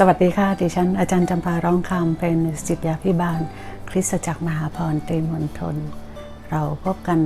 สวัสดีค่ะ ดิฉันอาจารย์จำปาร้องคำเป็นศิษยาพิบาล คริสตจักรมหาพรตรีมณฑลเราพบกัน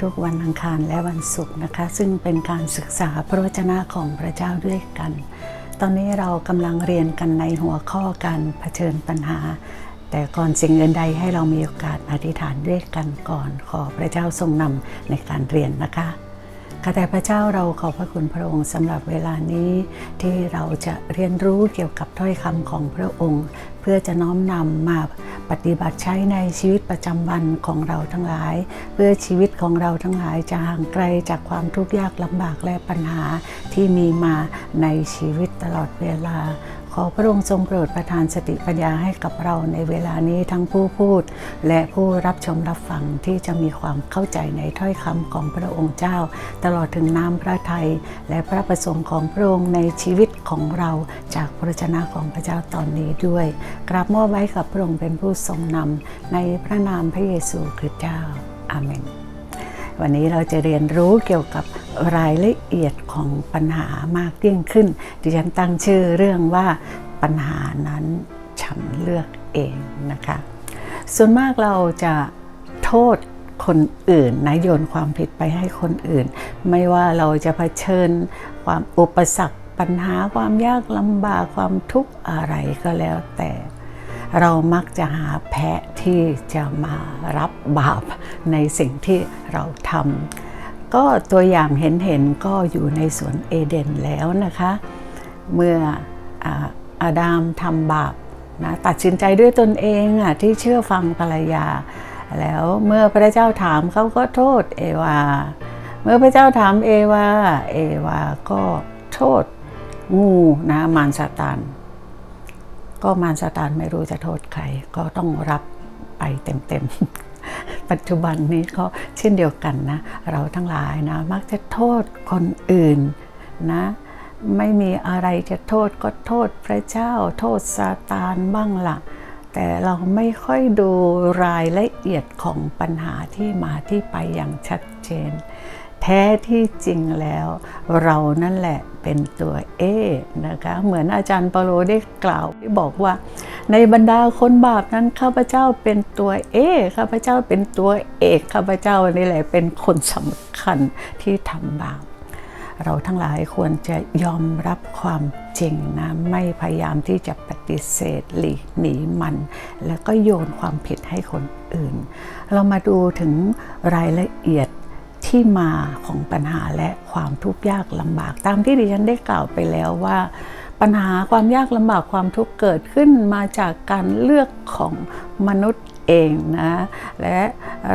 ทุกวันอังคารและวันศุกร์นะคะ ซึ่งเป็นการศึกษาพระวจนะของพระเจ้าด้วยกัน ตอนนี้เรากำลังเรียนกันในหัวข้อการเผชิญปัญหา แต่ก่อนสิ่งอื่นใดให้เรามีโอกาสอธิษฐานด้วยกันก่อน ขอพระเจ้าทรงนำในการเรียนนะคะ ข้าแต่พระเจ้าเราขอบพระคุณพระองค์สำหรับเวลานี้ที่เราจะเรียนรู้เกี่ยวกับถ้อยคำของพระองค์ เพื่อจะน้อมนำมาปฏิบัติใช้ในชีวิตประจำวันของเราทั้งหลาย เพื่อชีวิตของเราทั้งหลายจะห่างไกลจากความทุกข์ยากลำบากและปัญหาที่มีมาในชีวิตตลอดเวลา ขอพระองค์ทรงโปรดประทานสติปัญญาให้กับเราในเวลานี้ทั้งผู้พูด และผู้รับชมรับฟังที่จะมีความเข้าใจในถ้อยคำของพระองค์เจ้า ตลอดถึงน้ำพระทัยและพระประสงค์ของพระองค์ในชีวิตของเราจากพระชนะของพระเจ้าตอนนี้ด้วยกราบมอบไว้กับพระองค์เป็นผู้ทรงนำในพระนามพระเยซูคริสต์เจ้าอาเมน วันนี้เราจะเรียนรู้เกี่ยวกับรายละเอียดของปัญหามากยิ่งขึ้น ดิฉันตั้งชื่อเรื่องว่าปัญหานั้นฉันเลือกเองนะคะ ส่วนมากเราจะโทษคนอื่นนะโยนความผิดไปให้คนอื่น ไม่ว่าเราจะเผชิญความอุปสรรคปัญหาความยากลำบากความทุกข์อะไรก็แล้วแต่ เรามักจะหาแพะที่จะมารับบาปในสิ่งที่เราทำก็ตัวอย่างเห็นๆก็อยู่ในสวนเอเดนแล้วนะคะ เมื่ออาอาดามทำบาปนะตัดสินใจด้วยตนเองอะที่เชื่อฟังภรรยา แล้วเมื่อพระเจ้าถามเขาก็โทษเอวา เมื่อพระเจ้าถามเอวา เอวาก็โทษงูนะมารซาตาน ก็มารซาตานไม่รู้จะโทษใคร ก็ต้องรับไปเต็มๆ ปัจจุบันนี้ก็เช่นเดียวกันนะ เราทั้งหลายนะ มักจะโทษคนอื่นนะ ไม่มีอะไรจะโทษก็โทษพระเจ้า โทษซาตานบ้างละ่ะแต่เราไม่ค่อยดูรายละเอียดของปัญหาที่มาที่ไปอย่างชัดเจน แท้ที่จริงแล้ว เรานั่นแหละเป็นตัวเอนะคะ เหมือนอาจารย์เปาโลได้กล่าวที่บอกว่า ในบรรดาคนบาปนั้นข้าพเจ้าเป็นตัวเอข้าพเจ้าเป็นตัวเอกข้าพเจ้านี่แหละเป็นคนสำคัญที่ทำบาปเราทั้งหลายควรจะยอมรับความจริงนะไม่พยายามที่จะปฏิเสธหลีกหนีมัน แล้วก็โยนความผิดให้คนอื่น เรามาดูถึงรายละเอียด ที่มาของปัญหาและความทุกข์ยากลำบาก ตามที่ดิฉันได้กล่าวไปแล้วว่า ปัญหาความยากลำบากความทุกข์เกิดขึ้นมาจากการเลือกของมนุษย์เองนะและ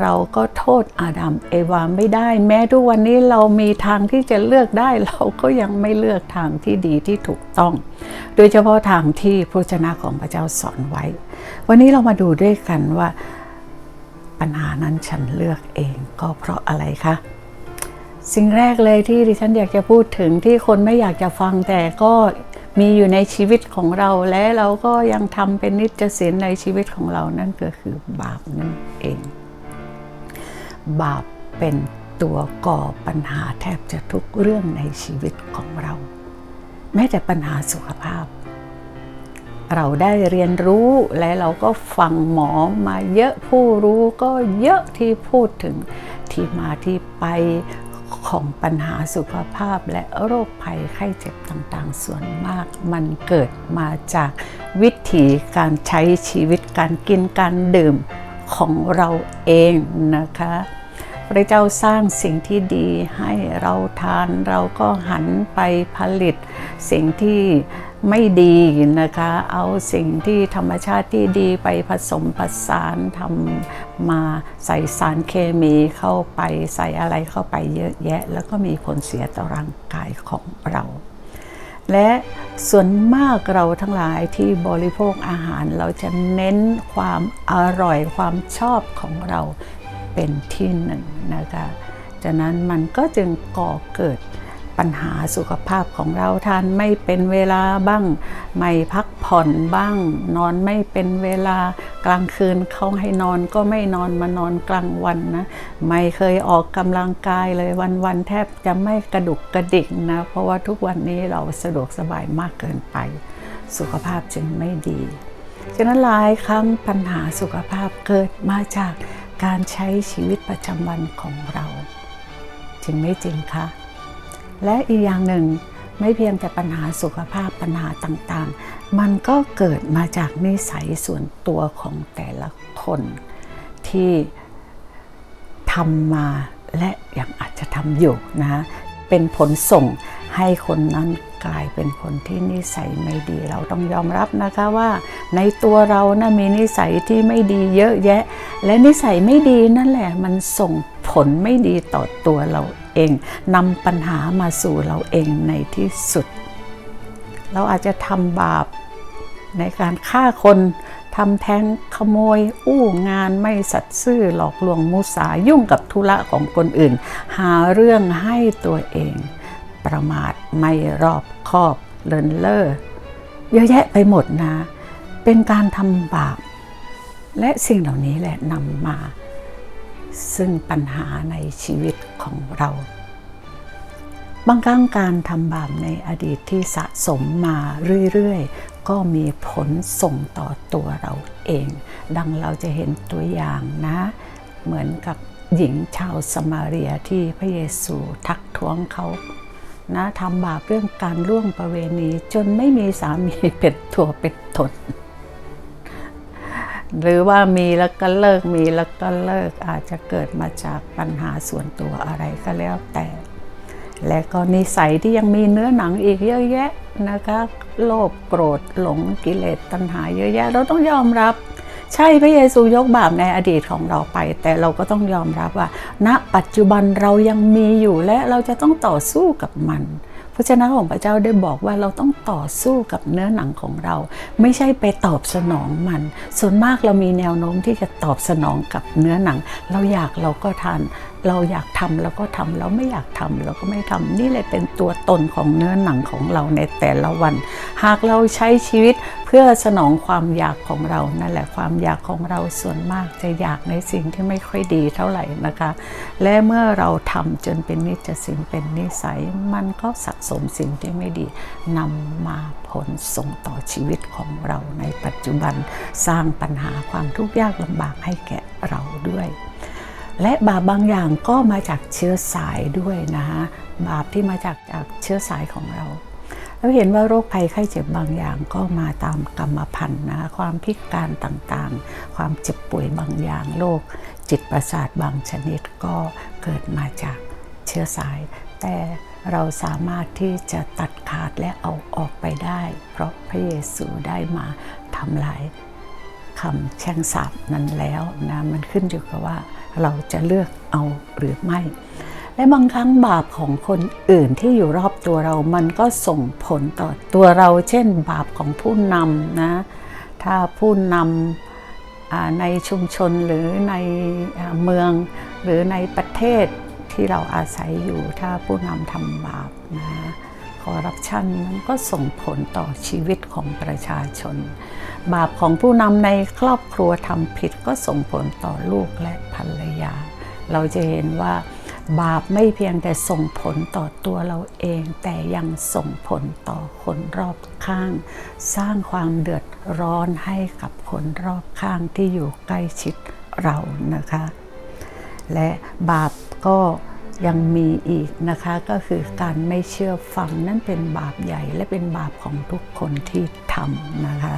เราก็โทษอาดัมเอวาไม่ได้ แม้ทุกวันนี้เรามีทางที่จะเลือกได้ เราก็ยังไม่เลือกทางที่ดีที่ถูกต้อง โดยเฉพาะทางที่พระเจนะของพระเจ้าสอนไว้ วันนี้เรามาดูด้วยกันว่า ปัญหานั้นฉันเลือกเองก็เพราะอะไรคะสิ่งแรกเลยที่ดิฉันอยากจะพูดถึงที่คนไม่อยากจะฟังแต่ก็มีอยู่ในชีวิตของเราและเราก็ยังทำเป็นนิจศีลในชีวิตของเรานั่นก็คือบาปนั่นเอง บาปเป็นตัวก่อปัญหาแทบจะทุกเรื่องในชีวิตของเรา แม้แต่ปัญหาสุขภาพ เราได้เรียนรู้และเราก็ฟังหมอมาเยอะผู้รู้ก็เยอะที่พูดถึงที่มาที่ไปของปัญหาสุขภาพและโรคภัยไข้เจ็บต่างๆ ส่วนมากมันเกิดมาจากวิถีการใช้ชีวิตการกินการดื่มของเราเองนะคะ พระเจ้าสร้างสิ่งที่ดีให้เราทานเราก็หันไปผลิต สิ่งที่ไม่ดีนะคะ เอาสิ่งที่ธรรมชาติที่ดีไปผสมผสานทำมาใส่สารเคมีเข้าไปใส่อะไรเข้าไปเยอะแยะ แล้วก็มีผลเสียต่อร่างกายของเรา และส่วนมากเราทั้งหลายที่บริโภคอาหารเราจะเน้นความอร่อยความชอบของเรา เป็นที่หนึ่งนะคะจากนั้นมันก็จึงก่อเกิดปัญหาสุขภาพของเราทานไม่เป็นเวลาบ้าง ไม่พักผ่อนบ้าง นอนไม่เป็นเวลากลางคืนเขาให้นอนก็ไม่นอนมานอนกลางวันนะไม่เคยออกกำลังกายเลยวันๆแทบจะไม่กระดุกกระดิกนะเพราะว่าทุกวันนี้เราสะดวกสบายมากเกินไป สุขภาพจึงไม่ดีฉะนั้นหลายครั้งปัญหาสุขภาพเกิดมาจาก การใช้ชีวิตประจำวันของเรา จริงไม่จริงคะ และอีกอย่างหนึ่งไม่เพียงแต่ปัญหาสุขภาพปัญหาต่างๆ มันก็เกิดมาจากนิสัยส่วนตัวของแต่ละคนที่ทำมาและยังอาจจะทำอยู่นะ เป็นผลส่งให้คนนั้น กลายเป็นคนที่นิสัยไม่ดีเราต้องยอมรับนะคะว่า ในตัวเรานะ่ะมีนิสัยที่ไม่ดีเยอะแยะ และนิสัยไม่ดีนั่นแหละมันส่งผลไม่ดีต่อตัวเราเองนำปัญหามาสู่เราเองในที่สุด เราอาจจะทำบาปในการฆ่าคนทำแท้งขโมย อู้งานไม่สัตย์ซื่อหลอกลวงมุสายุ่งกับธุระของคนอื่น หาเรื่องให้ตัวเอง ประมาทไม่รอบคอบเลินเล่อเยอะแยะไปหมดนะ เป็นการทำบาป และสิ่งเหล่านี้แหละนำมา ซึ่งปัญหาในชีวิตของเรา บางครั้งการทำบาปในอดีตที่สะสมมาเรื่อยๆ ก็มีผลส่งต่อตัวเราเอง ดังเราจะเห็นตัวอย่างนะ เหมือนกับหญิงชาวสมาเรียที่พระเยซูทักท้วงเขา นะทำบาปเรื่องการล่วงประเวณี จนไม่มีสามีเป็นตัวเป็นตนหรือว่ามีแล้วก็เลิกมีแล้วก็เลิกอาจจะเกิดมาจากปัญหาส่วนตัวอะไรก็แล้วแต่ และก็นิสัยที่ยังมีเนื้อหนังอีกเยอะแยะนะคะ โลภโกรธหลงกิเลสตัณหาเยอะแยะ เราต้องยอมรับ ใช่พระเยซูยกบาปในอดีตของเราไป แต่เราก็ต้องยอมรับว่า ณปัจจุบันเรายังมีอยู่และเราจะต้องต่อสู้กับมันพระเจ้าของพระเจ้าได้บอกว่าเราต้องต่อสู้กับเนื้อหนังของเรา ไม่ใช่ไปตอบสนองมัน ส่วนมากเรามีแนวโน้มที่จะตอบสนองกับเนื้อหนัง เราอยากเราก็ทาน เราอยากทำเราก็ทำเราไม่อยากทำเราก็ไม่ทำนี่เลยเป็นตัวตนของเนื้อหนังของเราในแต่ละวัน หากเราใช้ชีวิตเพื่อสนองความอยากของเรานั่นแหละความอยากของเราส่วนมากจะอยากในสิ่งที่ไม่ค่อยดีเท่าไหร่นะคะ และเมื่อเราทำจนเป็นนิจสิ่งเป็นนิสัย มันก็สะสมสิ่งที่ไม่ดีนำมาผลส่งต่อชีวิตของเราในปัจจุบันสร้างปัญหาความทุกข์ยากลำบากให้แก่เราด้วย และบาปบางอย่างก็มาจากเชื้อสายด้วยนะฮะบาปที่มาจากจากเชื้อสายของเราเราเห็นว่าโรคภัยไข้เจ็บบางอย่างก็มาตามกรรมพันธุ์นะความพิการต่างๆ ความเจ็บป่วยบางอย่างโรคจิตประสาทบางชนิดก็เกิดมาจากเชื้อสาย แต่เราสามารถที่จะตัดขาดและเอาออกไปได้ เพราะพระเยซูได้มาทำลายคำแช่งสาบนั้นแล้วนะมันขึ้นอยู่กับว่า เราจะเลือกเอาหรือไม่ และบางครั้งบาปของคนอื่นที่อยู่รอบตัวเรามันก็ส่งผลต่อตัวเรา เช่น บาปของผู้นำนะ ถ้าผู้นำในชุมชนหรือในเมืองหรือในประเทศที่เราอาศัยอยู่ถ้าผู้นำทำบาปนะ คอร์รัปชันมันก็ส่งผลต่อชีวิตของประชาชน บาปของผู้นำในครอบครัวทำผิดก็ส่งผลต่อลูกและภรรยา เราจะเห็นว่าบาปไม่เพียงแต่ส่งผลต่อตัวเราเอง แต่ยังส่งผลต่อคนรอบข้าง สร้างความเดือดร้อนให้กับคนรอบข้างที่อยู่ใกล้ชิดเรานะคะ และบาปก็ ยังมีอีกนะคะก็คือการไม่เชื่อฟังนั่นเป็นบาปใหญ่และเป็นบาปของทุกคนที่ทำนะคะ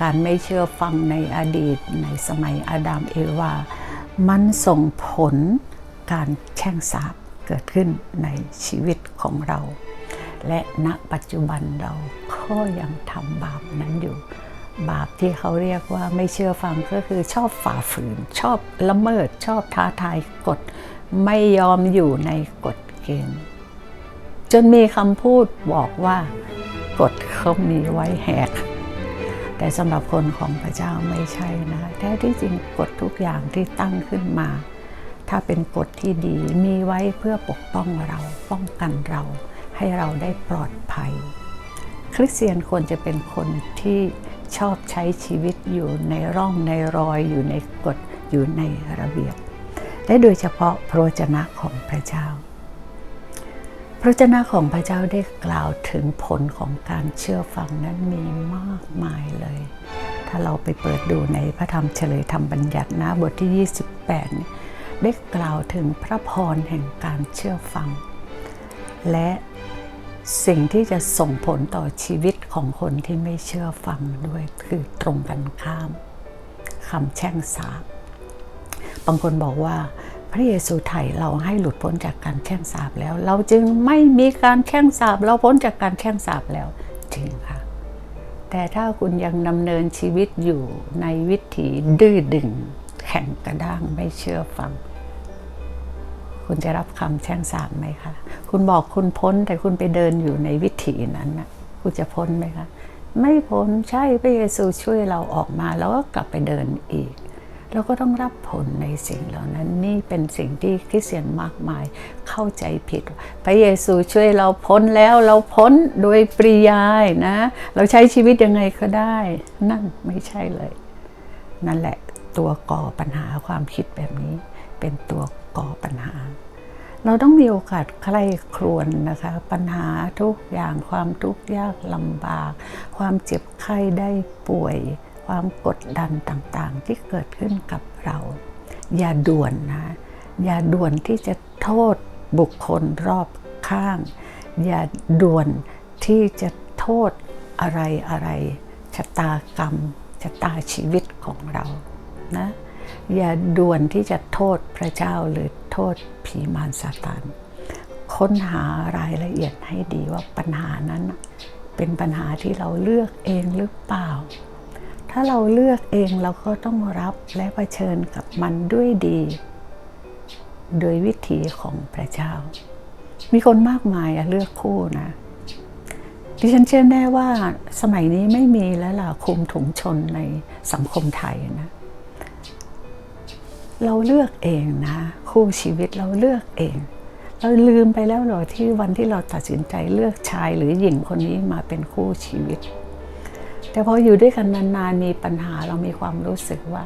การไม่เชื่อฟังในอดีตในสมัยอาดัมเอวา มันส่งผลการแช่งสาบเกิดขึ้นในชีวิตของเรา และณปัจจุบันเราก็ยังทำบาปนั้นอยู่ บาปที่เขาเรียกว่าไม่เชื่อฟังก็คือชอบฝ่าฝืน ชอบละเมิดชอบท้าทายกฎ ไม่ยอมอยู่ในกฎเกณฑ์จนมีคำพูดบอกว่ากฎเขามีไว้แหก แต่สำหรับคนของพระเจ้าไม่ใช่นะแท้ที่จริงกฎทุกอย่างที่ตั้งขึ้นมา ถ้าเป็นกฎที่ดีมีไว้เพื่อปกป้องเราป้องกันเรา ให้เราได้ปลอดภัย คริสเตียนควรจะเป็นคนที่ชอบใช้ชีวิตอยู่ในร่องในรอยอยู่ในกฎอยู่ในระเบียบ และโดยเฉพาะพระวจนะของพระเจ้า พระเจ้าของพระเจ้าได้กล่าวถึงผลของการเชื่อฟังนั้นมีมากมายเลย ถ้าเราไปเปิดดูในพระธรรมเฉลยธรรมบัญญัตินะบทที่ 28เนี่ได้กล่าวถึงพระพรแห่งการเชื่อฟัง และสิ่งที่จะส่งผลต่อชีวิตของคนที่ไม่เชื่อฟังด้วยคือตรงกันข้ามคำแช่งสาบ บางคนบอกว่าพระเยซูไถ่เราให้หลุดพ้นจากการแช่งสาบแล้ว เราจึงไม่มีการแช่งสาบเราพ้นจากการแช่งสาบแล้วจริงค่ะ แต่ถ้าคุณยังดำเนินชีวิตอยู่ในวิถีดื้อดึง แข็งกระด้างไม่เชื่อฟัง คุณจะรับคำแช่งสาบไหมคะคุณบอกคุณพ้นแต่คุณไปเดินอยู่ในวิถีนั้นนะคุณจะพ้นไหมคะไม่พ้นใช่พระเยซูช่วยเราออกมาแล้วก็กลับไปเดินอีก เราก็ต้องรับผลในสิ่งเหล่านั้นนี่เป็นสิ่งที่คริสเตียนมากมายเข้าใจผิด พระเยซูช่วยเราพ้นแล้วเราพ้นโดยปริยายนะ เราใช้ชีวิตยังไงก็ได้ นั่นไม่ใช่เลย นั่นแหละตัวก่อปัญหาความคิดแบบนี้ เป็นตัวก่อปัญหา เราต้องมีโอกาสใคร่ครวญนะคะ ปัญหาทุกอย่างความทุกข์ยากลำบาก ความเจ็บไข้ได้ป่วย ความกดดันต่างๆที่เกิดขึ้นกับเรา อย่าด่วนนะ อย่าด่วนที่จะโทษบุคคลรอบข้าง อย่าด่วนที่จะโทษอะไรอะไรชะตากรรมชะตาชีวิตของเรานะอย่าด่วนที่จะโทษพระเจ้าหรือโทษผีมารซาตานค้นหารายละเอียดให้ดีว่าปัญหานั้นเป็นปัญหาที่เราเลือกเองหรือเปล่า ถ้าเราเลือกเองเราก็ต้องรับและะเผชิญกับมันด้วยดี โดยวิถีของพระเจ้า มีคนมากมายเลือกคู่นะดิฉันเชื่อแน่ว่าสมัยนี้ไม่มีแล้วล่ะคุมถุงชนในสังคมไทยนะ เราเลือกเองนะ คู่ชีวิตเราเลือกเอง เราลืมไปแล้วหรอที่วันที่เราตัดสินใจเลือกชายหรือหญิงคนนี้มาเป็นคู่ชีวิต แต่พออยู่ด้วยกันนานๆมีปัญหาเรามีความรู้สึกว่า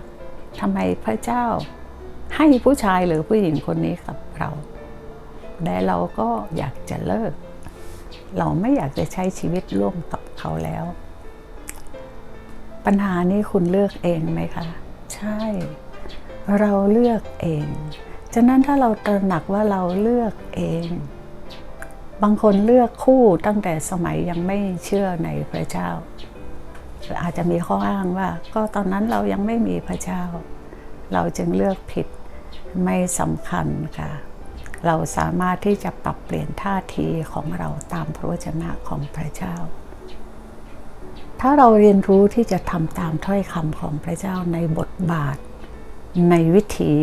ทำไมพระเจ้าให้ผู้ชายหรือผู้หญิงคนนี้กับเราแต่เราก็อยากจะเลิก เราไม่อยากจะใช้ชีวิตร่วมกับเขาแล้ว ปัญหานี้คุณเลือกเองไหมคะ ใช่ เราเลือกเอง ฉะนั้นถ้าเราตระหนักว่าเราเลือกเอง บางคนเลือกคู่ตั้งแต่สมัยยังไม่เชื่อในพระเจ้า อาจจะมีข้ออ้างว่า ก็ตอนนั้นเรายังไม่มีพระเจ้า เราจึงเลือกผิดไม่สำคัญค่ะ เราสามารถที่จะปรับเปลี่ยนท่าทีของเราตามพระวจนะของพระเจ้า ถ้าเราเรียนรู้ที่จะทำตามถ้อยคำของพระเจ้าในบทบาท ในวิถี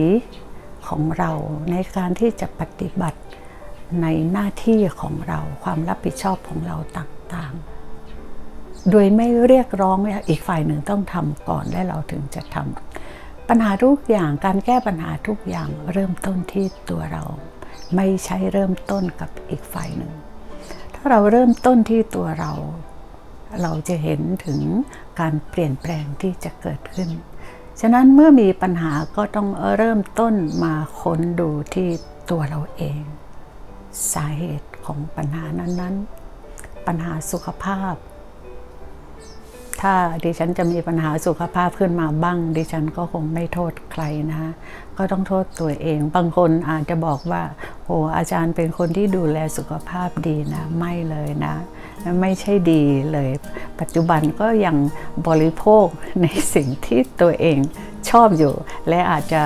ของเราในการที่จะปฏิบัติในหน้าที่ของเราความรับผิดชอบของเราต่างๆ โดยไม่เรียกร้องอีกฝ่ายหนึ่งต้องทำก่อนและเราถึงจะทำปัญหาทุกอย่างการแก้ปัญหาทุกอย่างเริ่มต้นที่ตัวเรา ไม่ใช่เริ่มต้นกับอีกฝ่ายหนึ่ง ถ้าเราเริ่มต้นที่ตัวเรา เราจะเห็นถึงการเปลี่ยนแปลงที่จะเกิดขึ้น ฉะนั้นเมื่อมีปัญหาก็ต้องเริ่มต้นมาค้นดูที่ตัวเราเอง สาเหตุของปัญหานั้นๆ ปัญหาสุขภาพ ถ้าดิฉันจะมีปัญหาสุขภาพขึ้นมาบ้าง ดิฉันก็คงไม่โทษใครนะก็ต้องโทษตัวเอง บางคนอาจจะบอกว่าโอ้อาจารย์เป็นคนที่ดูแลสุขภาพดีนะไม่เลยนะ ไม่ใช่ดีเลย ปัจจุบันก็ยังบริโภคในสิ่งที่ตัวเองชอบอยู่ และอาจจะ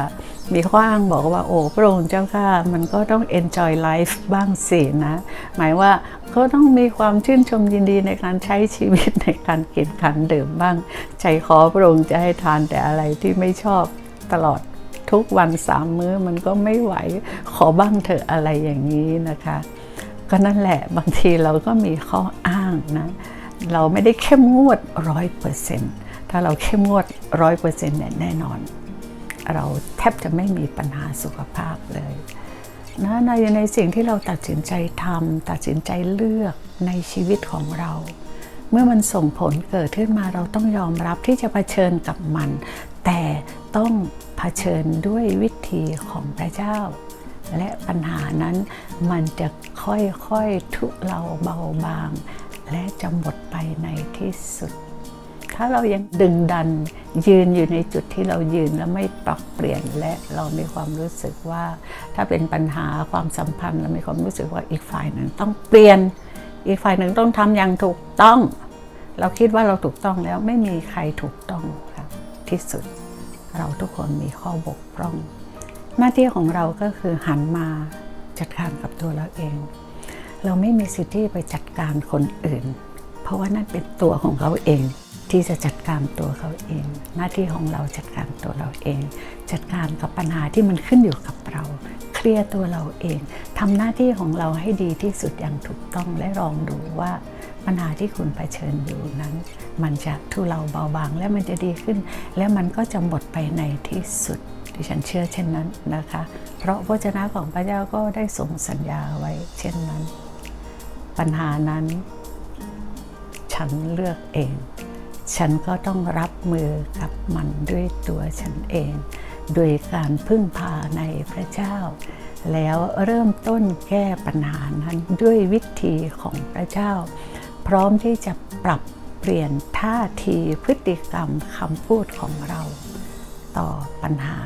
มีข้ออ้างบอกว่าโอ้พระองค์เจ้าค่ะ มันก็ต้อง enjoy life บ้างสินะ หมายว่า ก็ต้องมีความชื่นชมยินดีในการใช้ชีวิตในการกินขันดื่มบ้าง ใจขอพระองค์จะให้ทานแต่อะไรที่ไม่ชอบตลอดทุกวันสามมื้อมันก็ไม่ไหวขอบ้างเถอะอะไรอย่างนี้นะคะ ก็นั่นแหละบางทีเราก็มีข้ออ้างนะ เราไม่ได้เข้มงวดร้อยเปอร์เซ็นต์ถ้าเราเข้มงวดร้อยเปอร์เซ็นต์เนี่ยแน่นอน เราแทบจะไม่มีปัญหาสุขภาพเลย นะในในสิ่งที่เราตัดสินใจทำตัดสินใจเลือกในชีวิตของเรา เมื่อมันส่งผลเกิดขึ้นมาเราต้องยอมรับที่จะเผชิญกับมัน แต่ต้องเผชิญด้วยวิธีของพระเจ้า และปัญหานั้นมันจะค่อยๆทุเลาเบาบาง และจะหมดไปในที่สุด ถ้าเรายังดึงดันยืนอยู่ในจุดที่เรายืนแล้วไม่ปรับเปลี่ยนและเรามีความรู้สึกว่า ถ้าเป็นปัญหาความสัมพันธ์เรามีความรู้สึกว่าอีกฝ่ายหนึ่งต้องเปลี่ยน อีกฝ่ายหนึ่งต้องทำอย่างถูกต้อง เราคิดว่าเราถูกต้องแล้วไม่มีใครถูกต้องครับที่สุด เราทุกคนมีข้อบกพร่อง หน้าที่ของเราก็คือหันมาจัดการกับตัวเราเอง เราไม่มีสิทธิ์ที่ไปจัดการคนอื่น เพราะว่านั่นเป็นตัวของเขาเอง ที่จะจัดการตัวเขาเอง หน้าที่ของเราจัดการตัวเราเอง จัดการกับปัญหาที่มันขึ้นอยู่กับเรา เคลียร์ตัวเราเองทำหน้าที่ของเราให้ดีที่สุดอย่างถูกต้องและลองดูว่าปัญหาที่คุณเผชิญอยู่นั้น มันจะทุเลาเบาบางและมันจะดีขึ้น และมันก็จะหมดไปในที่สุดดิฉันเชื่อเช่นนั้นนะคะ เพราะพระเจ้าของพระเจ้าก็ได้ส่งสัญญาไว้ เช่นนั้น ปัญหานั้น ฉันเลือกเอง ฉันก็ต้องรับมือกับมันด้วยตัวฉันเอง โดยการพึ่งพาในพระเจ้า แล้วเริ่มต้นแก้ปัญหานั้นด้วยวิธีของพระเจ้า พร้อมที่จะปรับเปลี่ยนท่าทีพฤติกรรมคำพูดของเรา ต่อปัญหา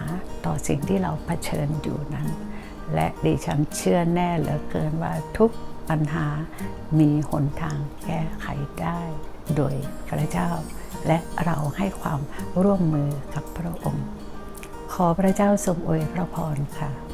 ต่อสิ่งที่เราเผชิญอยู่นั้น และดิฉันเชื่อแน่เหลือเกินว่าทุกปัญหามีหนทางแก้ไขได้ โดยพระเจ้า และเราให้ความร่วมมือกับพระองค์ ขอพระเจ้าทรงอวยพระพรค่ะ